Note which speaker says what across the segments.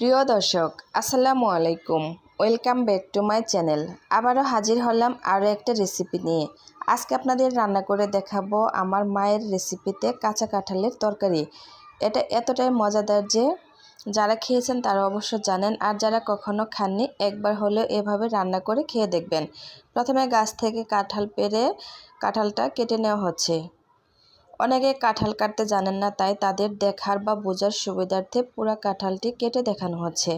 Speaker 1: প্রিয় দর্শক, আসসালামু আলাইকুম। Welcome back to my channel. আবারও হাজির হলাম আরও একটা রেসিপি নিয়ে। আজকে আপনাদের রান্না করে দেখাবো আমার মায়ের রেসিপিতে কাঁচা কাঁঠালের তরকারি। এটা এতটাই মজাদার যে, যারা খেয়েছেন তারা অবশ্য জানেন আর যারা কখনো খাননি, একবার হলেও এভাবে রান্না করে খেয়ে দেখবেন। প্রথমে গাছ থেকে কাঁঠাল পেরে কাঁঠালটা কেটে নেওয়া হচ্ছে। অনেকে কাঁঠাল কাটতে জানেন না, তাই তাদের দেখার বা বোঝার সুবিধার্থে পুরো কাঁঠালটি কেটে দেখানো হচ্ছে।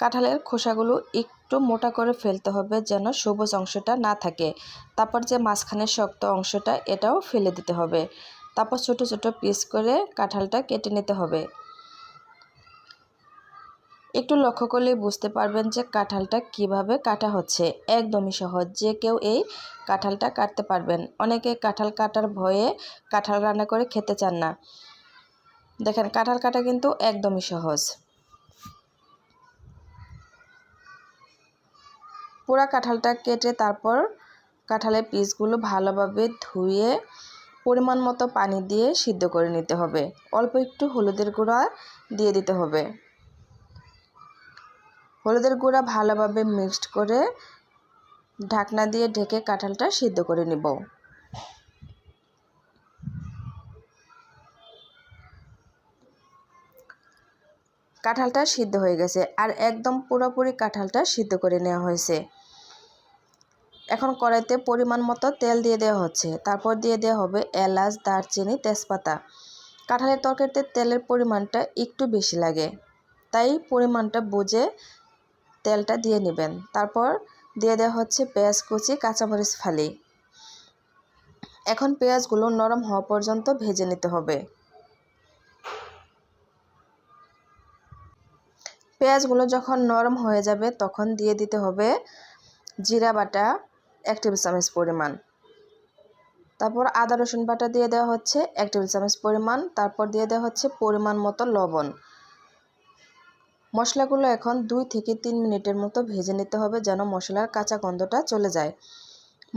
Speaker 1: কাঁঠালের খোসাগুলো একটু মোটা করে ফেলতে হবে যেন সবুজ অংশটা না থাকে। তারপর যে মাঝখানের শক্ত অংশটা, এটাও ফেলে দিতে হবে। তারপর ছোট ছোট পিস করে কাঁঠালটা কেটে নিতে হবে। একটু লক্ষ্য করলে বুঝতে পারবেন যে কাঁঠালটা কীভাবে কাটা হচ্ছে। একদমই সহজ, যে কেউ এই কাঁঠালটা কাটতে পারবেন। অনেকে কাঁঠাল কাটার ভয়ে কাঁঠাল রান্না করে খেতে চান না। দেখেন, কাঁঠাল কাটা কিন্তু একদমই সহজ। পুরা কাঁঠালটা কেটে তারপর কাঁঠালের পিসগুলো ভালোভাবে ধুয়ে পরিমাণ মতো পানি দিয়ে সিদ্ধ করে নিতে হবে। অল্প একটু হলুদের গুঁড়া দিয়ে দিতে হবে। হলুদের গুঁড়া ভালোভাবে মিক্সড করে ঢাকনা দিয়ে ঢেকে কাঁঠালটা সিদ্ধ করে নেব। কাঁঠালটা সিদ্ধ হয়ে গেছে আর একদম পুরোপুরি কাঁঠালটা সিদ্ধ করে নেওয়া হয়েছে। এখন কড়াইতে পরিমাণ মতো তেল দিয়ে দেওয়া হচ্ছে। তারপর দিয়ে দেওয়া হবে এলাচ, দারচিনি, তেজপাতা। কাঁঠালের তরকারিতে তেলের পরিমাণটা একটু বেশি লাগে। তাই পরিমাণটা বুঝে তেলটা দিয়ে নেবেন। তারপর দিয়ে দেওয়া হচ্ছে পেঁয়াজ কুচি, কাঁচামরিচ ফালি। এখন পেঁয়াজগুলো নরম হওয়া পর্যন্ত ভেজে নিতে হবে। পেঁয়াজগুলো যখন নরম হয়ে যাবে, তখন দিয়ে দিতে হবে জিরা বাটা এক টেবিল চামচ পরিমাণ। তারপর আদা রসুন বাটা দিয়ে দেওয়া হচ্ছে এক টেবিল চামচ পরিমাণ। তারপর দিয়ে দেওয়া হচ্ছে পরিমাণ মতো লবণ। মশলাগুলো এখন দুই থেকে তিন মিনিটের মতো ভেজে নিতে হবে যেন মশলার কাঁচা গন্ধটা চলে যায়।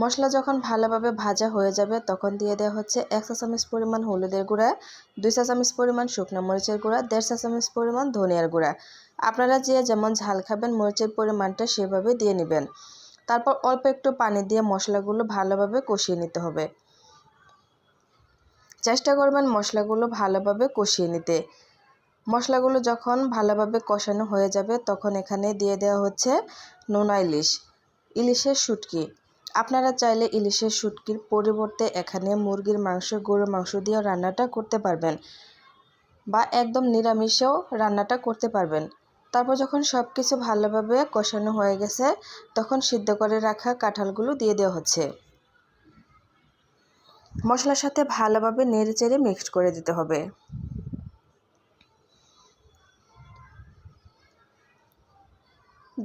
Speaker 1: মশলা যখন ভালোভাবে ভাজা হয়ে যাবে, তখন দিয়ে দেওয়া হচ্ছে এক চা চামচ পরিমাণ হলুদের গুঁড়া, দুই চা চামচ পরিমাণ শুকনো মরিচের গুঁড়া, দেড় চা চামচ পরিমাণ ধনিয়ার গুঁড়া। আপনারা যে যেমন ঝাল খাবেন, মরিচের পরিমাণটা সেভাবে দিয়ে নেবেন। তারপর অল্প একটু পানি দিয়ে মশলাগুলো ভালোভাবে কষিয়ে নিতে হবে। চেষ্টা করবেন মশলাগুলো ভালোভাবে কষিয়ে নিতে। মশলাগুলো যখন ভালোভাবে কষানো হয়ে যাবে, তখন এখানে দিয়ে দেওয়া হচ্ছে নোনা ইলিশ। ইলিশের শুটকি। আপনারা চাইলে ইলিশের শুটকির পরিবর্তে এখানে মুরগির মাংস, গরুর মাংস দিয়েও রান্নাটা করতে পারবেন বা একদম নিরামিষেও রান্নাটা করতে পারবেন। তারপর যখন সব কিছু ভালোভাবে কষানো হয়ে গেছে, তখন সিদ্ধ করে রাখা কাঁঠালগুলো দিয়ে দেওয়া হচ্ছে। মশলার সাথে ভালোভাবে নেড়ে চেড়ে মিক্সড করে দিতে হবে।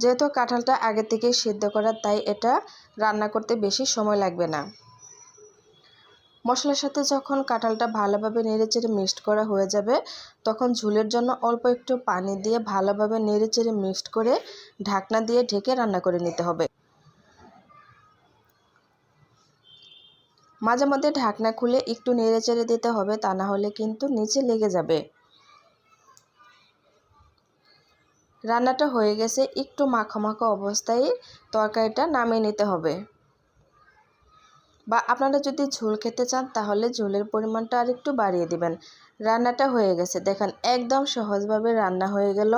Speaker 1: যেহেতু কাঁঠালটা আগে থেকে সিদ্ধ করা, তাই এটা রান্না করতে বেশি সময় লাগবে না। মশলার সাথে যখন কাঁঠালটা ভালোভাবে নেড়েচেড়ে মিক্সড করা হয়ে যাবে, তখন ঝুলের জন্য অল্প একটু পানি দিয়ে ভালোভাবে নেড়েচেড়ে মিক্সড করে ঢাকনা দিয়ে ঢেকে রান্না করে নিতে হবে। মাঝে মধ্যে ঢাকনা খুলে একটু নেড়েচেড়ে দিতে হবে, তা না হলে কিন্তু নিচে লেগে যাবে। রান্নাটা হয়ে গেছে, একটু মাখা মাখা অবস্থায় তরকারিটা নামিয়ে নিতে হবে। বা আপনারা যদি ঝোল খেতে চান, তাহলে ঝোলের পরিমাণটা আর একটু বাড়িয়ে দিবেন। রান্নাটা হয়ে গেছে। দেখেন, একদম সহজভাবে রান্না হয়ে গেল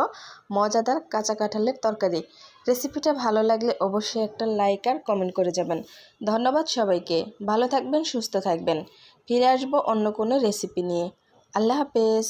Speaker 1: মজাদার কাঁচা কাঁঠালের তরকারি। রেসিপিটা ভালো লাগলে অবশ্যই একটা লাইক আর কমেন্ট করে যাবেন। ধন্যবাদ সবাইকে। ভালো থাকবেন, সুস্থ থাকবেন। ফিরে আসব অন্য কোনো রেসিপি নিয়ে। আল্লাহ হাফেজ।